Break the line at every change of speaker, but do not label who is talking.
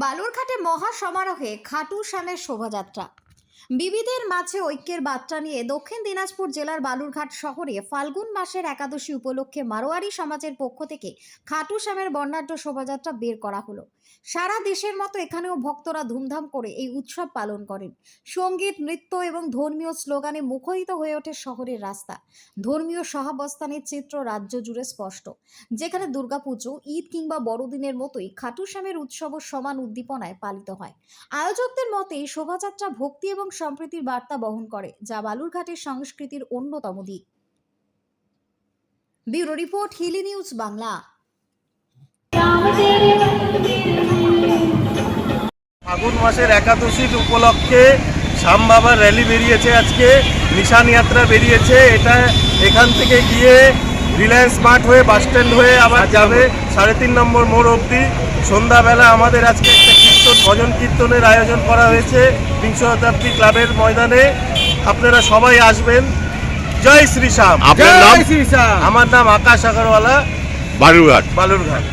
বালুরঘাটে মহা সমারোহে খাটু শ্যামের শোভাযাত্রা। বিবিধের মাঝে ঐক্যের বার্তা নিয়ে দক্ষিণ দিনাজপুর জেলার বালুরঘাট শহরে ফাল্গুন মাসের একাদশী উপলক্ষে মারোয়ারি সমাজের পক্ষ থেকে খাটু শ্যামের বর্ণাঢ্য শোভাযাত্রা বের করা হলো। সারা দেশের মতো এখানেও ভক্তরা ধুমধাম করে এই উৎসব পালন করেন। সংগীত, নৃত্য এবং ধর্মীয় স্লোগানে মুখরিত হয়ে ওঠে শহরের রাস্তা। ধর্মীয় সহাবস্থানের চিত্র রাজ্য জুড়ে স্পষ্ট। যেখানে দুর্গাপুজো, ঈদ কিংবা বড়দিনের মতোই খাটু শ্যামের উৎসবও সমান উদ্দীপনায় পালিত হয়। আয়োজকদের মতে এই শোভাযাত্রা ভক্তি এবং সম্প্রীতির বার্তা বহন করে, যা বালুরঘাটের সংস্কৃতির অন্যতম দিক। Bureau report, Hili news Bangla.
ফাগুন মাসের একাদশীর উপলক্ষে শ্যাম বাবার র্যালি বেরিয়েছে আজকে, নিশান যাত্রা বেরিয়েছে, এটা এখান থেকে গিয়ে রিলায়েন্স মার্ট হয়ে বাস স্ট্যান্ড হয়ে আবার যাবে সাড়ে তিন নম্বর মোড় অবধি। সন্ধ্যাবেলা আমাদের আজকে একটা কীর্তন ভজন কীর্তনের আয়োজন করা হয়েছে বিংশ শতাব্দী ক্লাবের ময়দানে। আপনারা সবাই আসবেন। জয় শ্রী শ্যাম।
আপনার নাম?
আমার নাম আকাশ আগরওয়ালা।
বালুরঘাট।
বালুরঘাট।